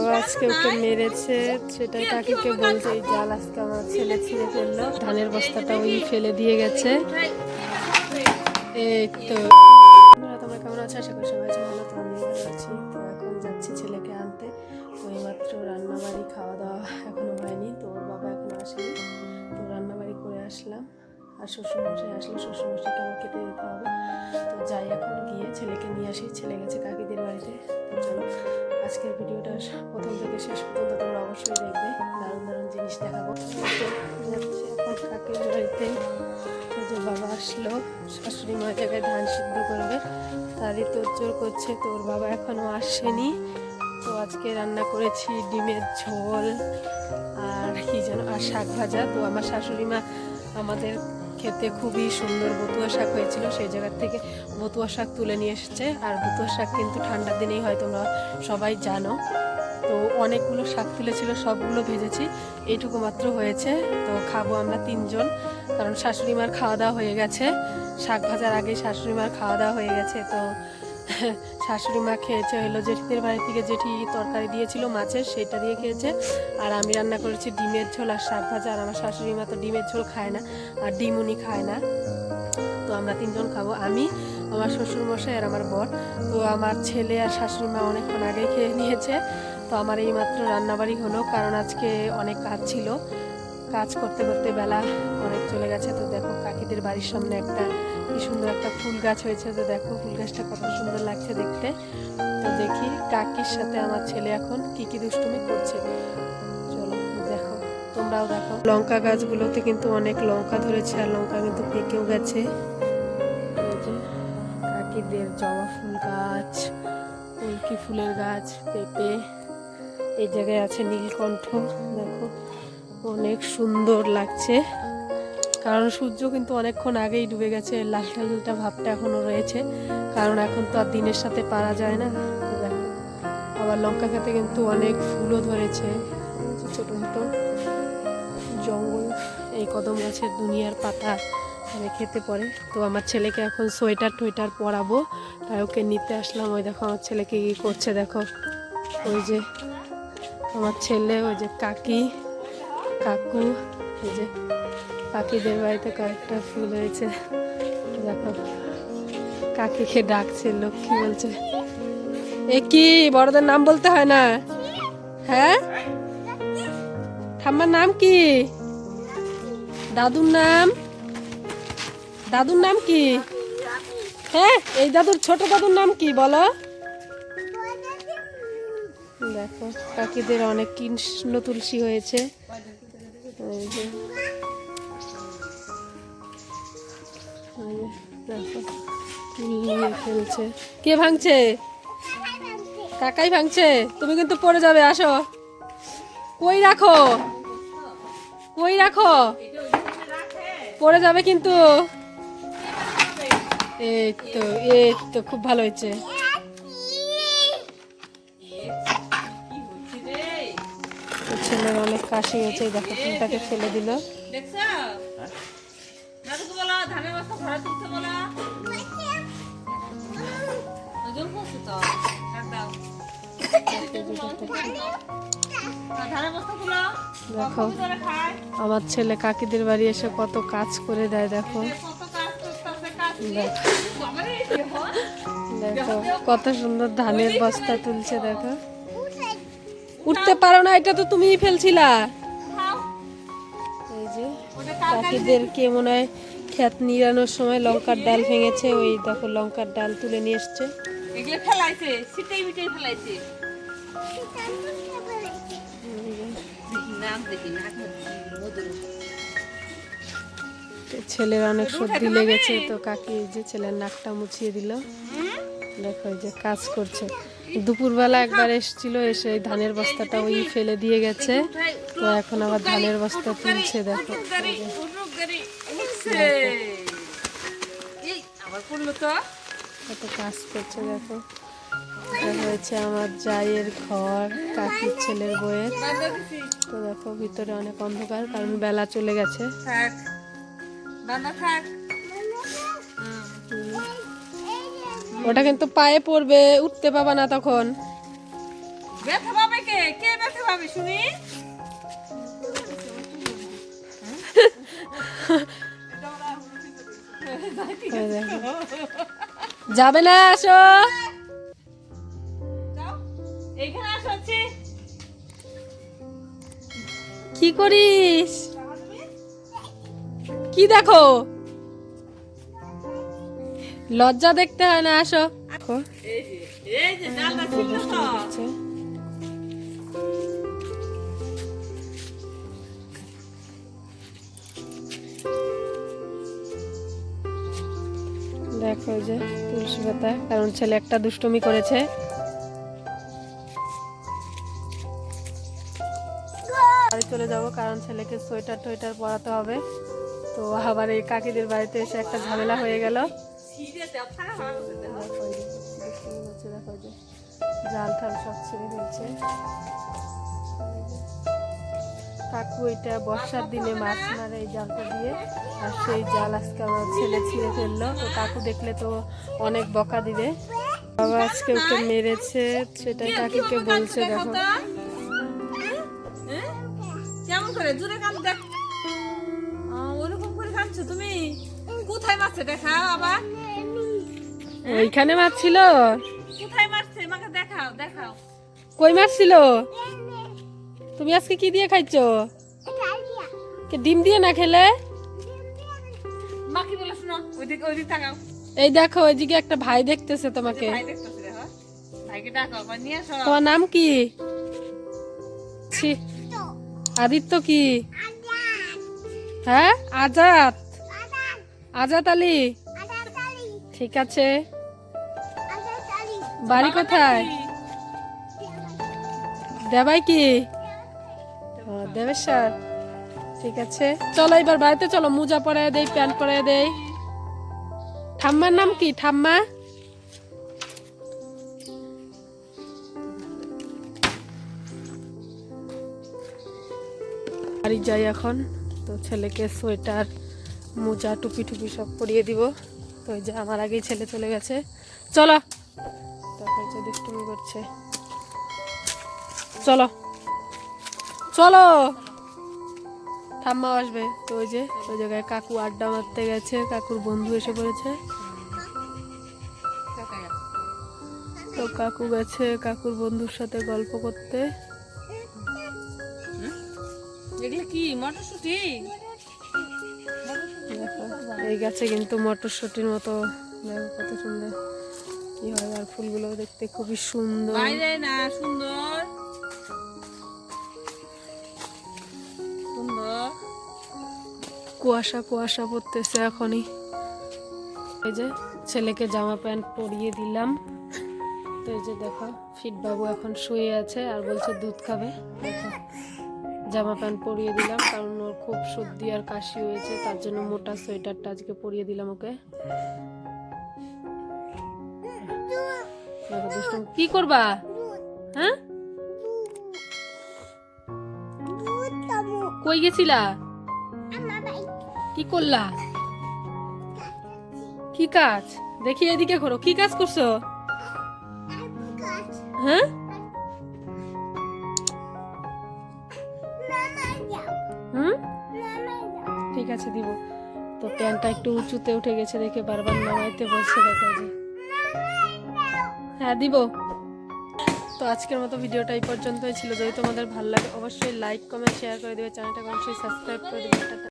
বাবা আজকে ওকে মেরেছে, সেটাই কাকিকে বলছে, এই জাল আজকে আমার ছেলে ছিঁড়ে ফেলল। ধানের বস্তাটা ওই ফেলে দিয়ে গেছে। এই তো। তোমরা কেমন আছো? আশা করি সবাই ভালো। তো আমি ভালো আছি। তো এখন যাচ্ছি ছেলেকে আনতে। ওই মাত্র রান্নাবাড়ি খাওয়া দাওয়া এখনও হয়নি। তো ওর বাবা এখনও আসেনি। তো রান্নাবাড়ি করে আসলাম। আর শ্বশুরমশাই আসলে শ্বশুরমশাইকে আমার খেতে দিতে হবে। তো যাই, এখন গিয়ে ছেলেকে নিয়ে আসি। ছেলে গেছে কাকিদের বাড়িতে। তো চলো। আজকের ভিডিওটা প্রথম থেকে শেষ পর্যন্ত তোমরা অবশ্যই দেখবে। দারুণ দারুণ জিনিস দেখাবো। বাড়িতে যে বাবা আসলো, শাশুড়ি মা জায়গায় ধান সিদ্ধ করবে। তারই তোর করছে তো ওর বাবা এখনও আসেনি। তো আজকে রান্না করেছি ডিমের ঝোল আর কি যেন, আর শাক ভাজা। তো আমার শাশুড়ি মা আমাদের খেতে খুবই সুন্দর বতুয়া শাক হয়েছিল, সেই জায়গার থেকে বতুয়া শাক তুলে নিয়ে এসেছে। আর বতুয়া শাক কিন্তু ঠান্ডার দিনেই হয়, তোমরা সবাই জানো। তো অনেকগুলো শাক তুলেছিল, সবগুলো ভেজেছি, এইটুকু মাত্র হয়েছে। তো খাব আমরা তিনজন, কারণ শাশুড়ি মার খাওয়া দাওয়া হয়ে গেছে। শাক ভাজার আগে শাশুড়ি মার খাওয়া দাওয়া হয়ে গেছে, তো শাশুড়ি মা খেয়েছে, হলো জেঠিদের বাড়ি থেকে জেঠি তরকারি দিয়েছিল মাছের, সেটা দিয়ে খেয়েছে। আর আমি রান্না করেছি ডিমের ঝোল আর শাক ভাজা, আর আমার শাশুড়ি মা তো ডিমের ঝোল খায় না, আর ডিম উনি খায় না। তো আমরা তিনজন খাব। আমি, আমার শ্বশুর মশাই আর আমার বর। তো আমার ছেলে আর শাশুড়ি মা অনেকক্ষণ আগে খেয়ে নিয়েছে। তো আমার এই মাত্র রান্নাবাড়ি হলো, কারণ আজকে অনেক কাজ ছিল। কাজ করতে করতে বেলা অনেক চলে গেছে। তো দেখো কাকিদের বাড়ির সামনে একটা কি সুন্দর একটা ফুল গাছ হয়েছে তো দেখো, ফুল গাছটা কত সুন্দর লাগছে দেখতে। তো দেখি কাকির সাথে আমার ছেলে এখন কি কি দুষ্টুমি করছে। চলো, দেখো, তোমরাও দেখো। লঙ্কা গাছগুলোতে কিন্তু অনেক লঙ্কা ধরেছে, আর লঙ্কা কিন্তু পেকেও গেছে। কাকিদের জবা ফুল গাছ উল্কি ফুলের গাছ, পেঁপে, এই জায়গায় আছে নীলকণ্ঠ, দেখো, অনেক সুন্দর লাগছে। কারণ সূর্য কিন্তু অনেকক্ষণ আগেই ডুবে গেছে লাল লালটা ভাবটা এখনও রয়েছে। কারণ এখন তো আর দিনের সাথে পারা যায় না। আবার লঙ্কা খেতে কিন্তু অনেক ফুলও ধরেছে। ছোট ছোট জঙ্গল, এই কদম গাছের দুনিয়ার পাতা মানে খেতে পড়ে। তো আমার ছেলেকে এখন সোয়েটার টোয়েটার পরাবো। তাই ওকে নিতে আসলাম। ওই দেখো, আমার ছেলেকে কি করছে দেখো। ওই যে আমার ছেলে, ওই যে কাকি, কাকু। এই যে কাকিদের বাড়িতে কয়েকটা ফুল হয়েছে। দেখো, কাকিকে ডাকছে, লক্ষ্মী বলছে, এ কি, বড়দের নাম বলতে হয় না? হ্যাঁ? ঠাম্মার নাম কি? দাদুর নাম? দাদুর নাম কি? হ্যাঁ এই দাদুর ছোট দাদুর নাম কি, বলো? দেখো, কাকিদের অনেক কৃষ্ণ তুলসী হয়েছে। কে ভাঙছে? কাকাই ভাঙছে। তুমি কিন্তু পড়ে যাবে, আসো। কই রাখো? কই রাখো? পড়ে যাবে কিন্তু। এই তো এই তো, খুব ভালো হয়েছে। ছেলের অনেক কাশি হয়েছে দেখো, ফুলটাকে ফেলে দিল। দেখো, আমার ছেলে কাকিদের বাড়ি এসে কত কাজ করে দেয়, দেখো। দেখো, কত সুন্দর ধানের বস্তা তুলছে, দেখো। উঠতে পারো না এটা তো তুমিই ফেলছিলা। এই যে কাকিদেরকে মনে হয় খ্যাত নিরানোর সময় লঙ্কার ডাল ভেঙেছে ওই দেখো লঙ্কার ডাল তুলে নিয়ে এসছে। ছেলের অনেক সর্দি লেগেছে তো কাকি এই যে ছেলের নাকটা মুছিয়ে দিল। দেখো যে কাজ করছে। দুপুরবেলা একবার এসেছিল, এসে এই ধানের বস্তাটা ওই ফেলে দিয়ে গেছে। তো এখন আবার ধানের বস্তা তুলছে, দেখো। কত কাজ করছে, দেখো। হয়েছে আমার জায়ের ঘর, কাকির ছেলের বইয়ের। তো দেখো, ভিতরে অনেক অন্ধকার, কারণ বেলা চলে গেছে। থাক। ওটা কিন্তু পায়ে পড়বে উঠতে পাবা না তখন। ব্যথা পাবে কে? শুনি এই দেখো। যাবে না আসো। কি করিস? কি দেখো? লজ্জা দেখতে হয় না আসো। দেখো, যে তুলসী পাতা কারণ ছেলে একটা দুষ্টমি করেছে। বাড়ি চলে যাব কারণ ছেলেকে সোয়েটার টোয়েটার পরাতে হবে। তো আবার এই কাকিদের বাড়িতে এসে একটা ঝামেলা হয়ে গেল। দেখো যে, জাল টাল সব ছিঁড়ে ফেলছে। কাকু এটা বর্ষার দিনে মাছ মারে এই জালটা দিয়ে আর সেই জাল আজকে আমার ছেলে ছিঁড়ে ফেলল। তো কাকু দেখলে তো অনেক বকা দিবে। বাবা আজকে ওকে মেরেছে সেটাই কাকুকে বলছে দেখো? কেমন করে? জোরে কান দেখ ওরকম করে কাঁদছো তুমি? কোথায় মারছে দেখাও আবার? ওইখানে মাছ ছিল কোথায় মারছে? আমাকে দেখাও দেখাও। কই মাছ ছিল তুমি আজকে কি দিয়ে খাইছো? কে ডিম দিয়ে না খেলে? বলে শোনো ওইদিকে ওইদিক তাকাও। এই দেখো ওইদিকে একটা ভাই দেখতেছে তোমাকে। ভাই দেখতেছে দেখো। ভাইকে ডাকাও আবার নিয়ে আসো। তোমার নাম কি? আদিত্য কি? হ্যাঁ? আজাদ। আজাদ আলী। ঠিক আছে। বাড়ি কোথায়? দেবাই কি? দেবেশ্বর ঠিক আছে। চলো এবার বাড়িতে চলো, মোজা পরায় দেই, প্যান্ট পরায় দেই। ঠাম্মার নাম কি? ঠাম্মা? বাড়ি যাই এখন। তো ছেলেকে সোয়েটার মোজা, টুপি টুপি সব পরিয়ে দিব। তো ওই যে আমার আগেই ছেলে চলে গেছে। চলো। তারপর যে দুষ্টুমি করছে। চলো। চলো। ঠাম্মা আসবে। তো ওই যে, ওই জায়গায় কাকু আড্ডা মারতে গেছে। কাকুর বন্ধু এসে পড়েছে। তো কাকু গেছে কাকুর বন্ধুর সাথে গল্প করতে। এগুলো কি এই গাছে কিন্তু মটরশুটির মতো। কত সুন্দর। কি হয় আর ফুলগুলো দেখতে খুবই সুন্দর। না সুন্দর। কুয়াশা কুয়াশা পড়তেছে এখনই। এই যে ছেলেকে জামা প্যান্ট পরিয়ে দিলাম। তো এই যে দেখো ফিট বাবু এখন শুয়ে আছে আর বলছে দুধ খাবে। দেখো জামা প্যান্ট পরিয়ে দিলাম, কারণ ওর খুব সর্দি আর কাশি হয়েছে, তার জন্য মোটা সোয়েটারটা আজকে পরিয়ে দিলাম ওকে। কি করবা? হ্যাঁ? কই গেছিলা? কি করলা? কি কাজ? দেখি এদিকে করো কি কাজ করছ? হ্যাঁ? ঠিক আছে দিব। তো প্যান্টটা একটু উঁচুতে উঠে গেছে দেখে বারবার নামাইতে বলছে দেখো যে। হ্যাঁ দিব। তো আজকের মতো ভিডিওটা এই পর্যন্তই ছিল। যদি তোমাদের ভালো লাগে, অবশ্যই লাইক কমেন্ট শেয়ার করে দেবে। চ্যানেলটাকে অবশ্যই সাবস্ক্রাইব করে দেবে।